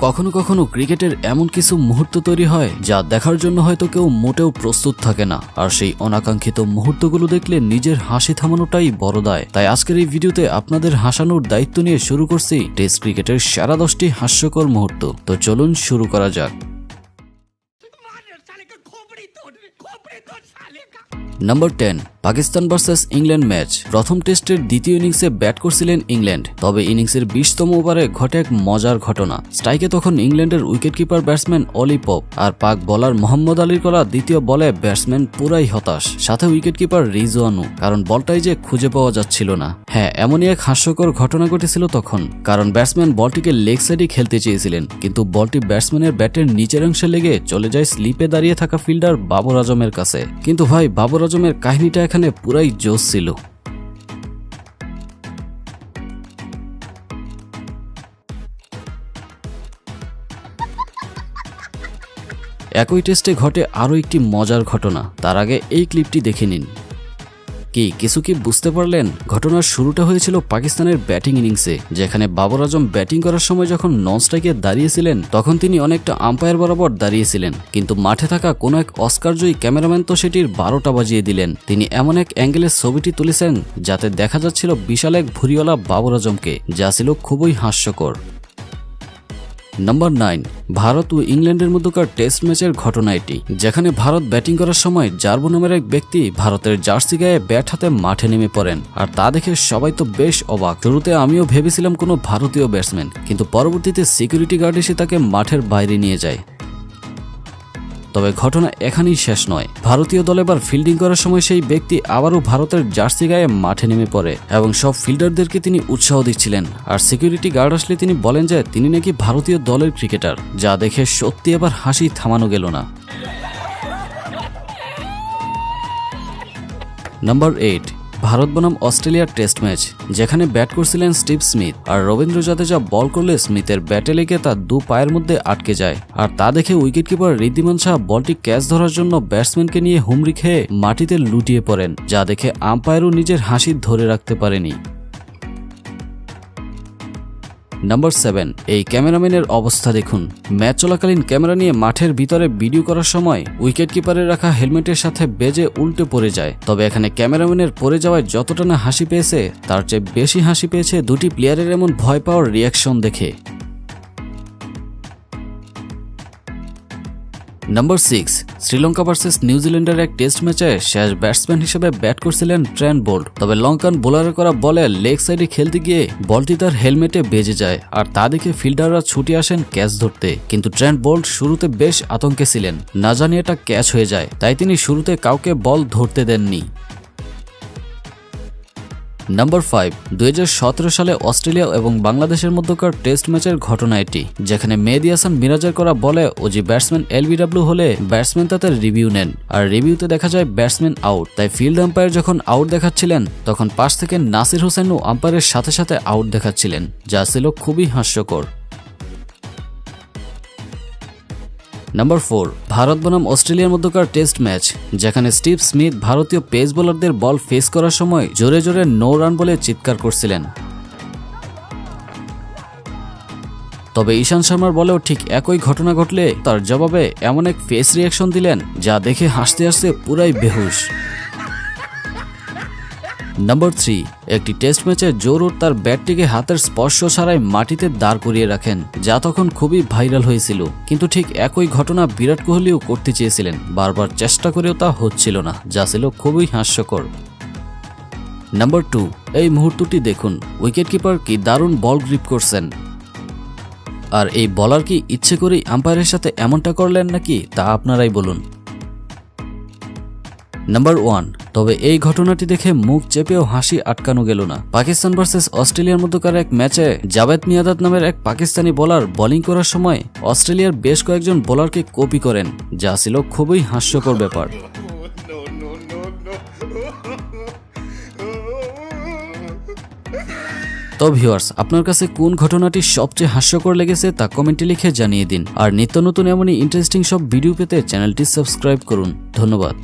কখনো কখনো ক্রিকেটের এমন কিছু মুহূর্ত তৈরি হয় যা দেখার জন্য হয়তো কেউ মোটেও প্রস্তুত থাকে না। আর সেই অনাকাঙ্ক্ষিত মুহূর্তগুলো দেখলে নিজের হাসি থামানোটাই বড় দায়। তাই আজকের এই ভিডিওতে আপনাদের হাসানোর দায়িত্ব নিয়ে শুরু করছি টেস্ট ক্রিকেটের সেরা দশটি হাস্যকর মুহূর্ত। তো চলুন শুরু করা যাক। Number ten Pakistan versus England match প্রথম টেস্টের দ্বিতীয় ইনিংসে ব্যাট করছিলেন ইংল্যান্ড তবে ইনিংসের বিশতম ওভারে ঘটে এক মজার ঘটনা। স্ট্রাইকে তখন ইংল্যান্ডের উইকেটকিপার ব্যাটসম্যান অলি পপ আর পাক বলার মোহাম্মদ আলীর করা দ্বিতীয় বলে ব্যাটসম্যান পুরাই হতাশ। সাথে উইকেটকিপার রিজওয়ানু কারণ বলটাই যে খুঁজে পাওয়া যাচ্ছিল না। হ্যাঁ এমনই এক হাস্যকর ঘটনা ঘটেছিল তখন। কারণ ব্যাটসম্যান বলটিকে লেগ সাইডে খেলতে চেয়েছিলেন। কিন্তু বলটি ব্যাটসম্যানের ব্যাটের নিচের অংশে লেগে চলে যায় স্লিপে দাঁড়িয়ে থাকা ফিল্ডার বাবর আজমের কাছে। কিন্তু ভাই, বাবর আজমের কাহিনীটা এখানে পুরাই জোশ ছিল। একই টেস্টে ঘটে আরও একটি মজার ঘটনা। তার আগে এই ক্লিপটি দেখে নিন। কি কিছু কি বুঝতে পারলেন? ঘটনার শুরুটা হয়েছিল পাকিস্তানের ব্যাটিং ইনিংসে, যেখানে বাবর আজম ব্যাটিং করার সময় যখন নন স্ট্রাইকে দাঁড়িয়েছিলেন, তখন তিনি অনেকটা আম্পায়ার বরাবর দাঁড়িয়েছিলেন। কিন্তু মাঠে থাকা কোনো এক অস্কারজয়ী ক্যামেরাম্যান তো সেটির বারোটা বাজিয়ে দিলেন। তিনি এমন এক অ্যাঙ্গেলের ছবিটি তুলেছেন, যাতে দেখা যাচ্ছিল বিশাল এক ভুরিওয়ালা বাবর আজমকে, যা ছিল খুবই হাস্যকর। নাম্বার নাইন ভারত ও ইংল্যান্ডের মধ্যকার টেস্ট ম্যাচের ঘটনা এটি, যেখানে ভারত ব্যাটিং করার সময় জার্বো নামের এক ব্যক্তি ভারতের জার্সি গায়ে ব্যাট হাতে মাঠে নেমে পড়েন, আর তা দেখে সবাই তো বেশ অবাক। শুরুতে আমিও ভেবেছিলাম কোনো ভারতীয় ব্যাটসম্যান কিন্তু পরবর্তীতে সিকিউরিটি গার্ড এসে তাকে মাঠের বাইরে নিয়ে যায়। তবে ঘটনা এখানেই শেষ নয়। ভারতীয় দল এবার ফিল্ডিং করার সময় সেই ব্যক্তি আবারও ভারতের জার্সি গায়ে মাঠে নেমে পড়ে এবং সব ফিল্ডারদেরকে তিনি উৎসাহ দিচ্ছিলেন। আর সিকিউরিটি গার্ড আসলে তিনি বলেন যে তিনি নাকি ভারতীয় দলের ক্রিকেটার যা দেখে সত্যি এবার হাসি থামানো গেল না। নাম্বার এইট ভারত বনাম অস্ট্রেলিয়ার টেস্ট ম্যাচ, যেখানে ব্যাট করছিলেন স্টিভ স্মিথ। আর রবীন্দ্র জাদেজা বল করলে স্মিথের ব্যাটে লেগে তার দু পায়ের মধ্যে আটকে যায়। আর তা দেখে উইকেটকিপার ঋদ্ধিমান শাহ বলটি ক্যাচ ধরার জন্য ব্যাটসম্যানকে নিয়ে হুমড়ি খেয়ে মাটিতে লুটিয়ে পড়েন, যা দেখে আম্পায়ারও নিজের হাসি ধরে রাখতে পারেনি। নাম্বার সেভেন এই ক্যামেরাম্যানের অবস্থা দেখুন। ম্যাচ চলাকালীন ক্যামেরা নিয়ে মাঠের ভিতরে ভিডিও করার সময় উইকেট কিপারের রাখা হেলমেটের সাথে বেজে উল্টে পড়ে যায়। তবে এখানে ক্যামেরাম্যানের পড়ে যাওয়ায় যতটা না হাসি পেয়েছে, তার চেয়ে বেশি হাসি পেয়েছে দুটি প্লেয়ারের এমন ভয় পাওয়ার রিয়াকশন দেখে। নাম্বার সিক্স শ্রীলঙ্কা ভার্সেস নিউজিল্যান্ডের এক টেস্ট ম্যাচে শেষ ব্যাটসম্যান হিসেবে ব্যাট করছিলেন ট্রেন্ট বোল্ট তবে লঙ্কান বোলারের করা বলে লেগ সাইডে খেলতে গিয়ে বলটি তার হেলমেটে বেজে যায় আর তা দেখে ফিল্ডাররা ছুটে আসেন ক্যাচ ধরতে। কিন্তু ট্রেন্ট বোল্ট শুরুতে বেশ আতঙ্কে ছিলেন। না জানি এটা ক্যাচ হয়ে যায়, তাই তিনি শুরুতে কাউকে বল ধরতে দেননি। নাম্বার ফাইভ দুই হাজার সতেরো সালে অস্ট্রেলিয়া এবং বাংলাদেশের মধ্যকার টেস্ট ম্যাচের ঘটনা এটি, যেখানে মেহেদি হাসান মিরাজের করা বলে ওজি ব্যাটসম্যান এলবিডব্লিউ হলে ব্যাটসম্যান তাদের রিভিউ নেন। আর রিভিউতে দেখা যায় ব্যাটসম্যান আউট। তাই ফিল্ড আম্পায়ার যখন আউট দেখাচ্ছিলেন, তখন পাশ থেকে নাসির হোসেনও আম্পায়ারের সাথে সাথে আউট দেখাচ্ছিলেন, যা ছিল খুবই হাস্যকর। নাম্বার ফোর ভারত বনাম অস্ট্রেলিয়ার মধ্যকার টেস্ট ম্যাচ যেখানে স্টিভ স্মিথ ভারতীয় পেস বোলারদের বল ফেস করার সময় জোরে জোরে নো রান বলে চিৎকার করছিলেন। তবে ঈশান শর্মার বলেও ঠিক একই ঘটনা ঘটলে তার জবাবে এমন এক ফেস রিয়াকশন দিলেন, যা দেখে হাসতে হাসতে পুরাই বেহুশ। নাম্বার থ্রি একটি টেস্ট ম্যাচে জোরুর তার ব্যাটটিকে হাতের স্পর্শ ছাড়াই মাটিতে দাঁড় করিয়ে রাখেন, যা তখন খুবই ভাইরাল হয়েছিল। কিন্তু ঠিক একই ঘটনা বিরাট কোহলিও করতে চেয়েছিলেন। বারবার চেষ্টা করেও তা হচ্ছিল না, যা ছিল খুবই হাস্যকর। নাম্বার টু এই মুহূর্তটি দেখুন উইকেটকিপার কি দারুণ বল গ্রিপ করছেন। আর এই বলার কি ইচ্ছে করেই আম্পায়ারের সাথে এমনটা করলেন নাকি, তা আপনারাই বলুন। নাম্বার ওয়ান তবে এই ঘটনাটি দেখে মুখ চেপেও হাসি আটকানো গেল না। পাকিস্তান ভার্সেস অস্ট্রেলিয়ার মধ্যকার এক ম্যাচে জাভেদ মিয়াদাত নামের এক পাকিস্তানি বোলার বোলিং করার সময় অস্ট্রেলিয়ার বেশ কয়েকজন বোলারকে কপি করেন, যা ছিল খুবই হাস্যকর ব্যাপার। তো ভিউয়ার্স, আপনার কাছে কোন ঘটনাটি সবচেয়ে হাস্যকর লেগেছে তা কমেন্টে লিখে জানিয়ে দিন। আর নিত্য নতুন এমনই ইন্টারেস্টিং সব ভিডিও পেতে চ্যানেলটি সাবস্ক্রাইব করুন। ধন্যবাদ।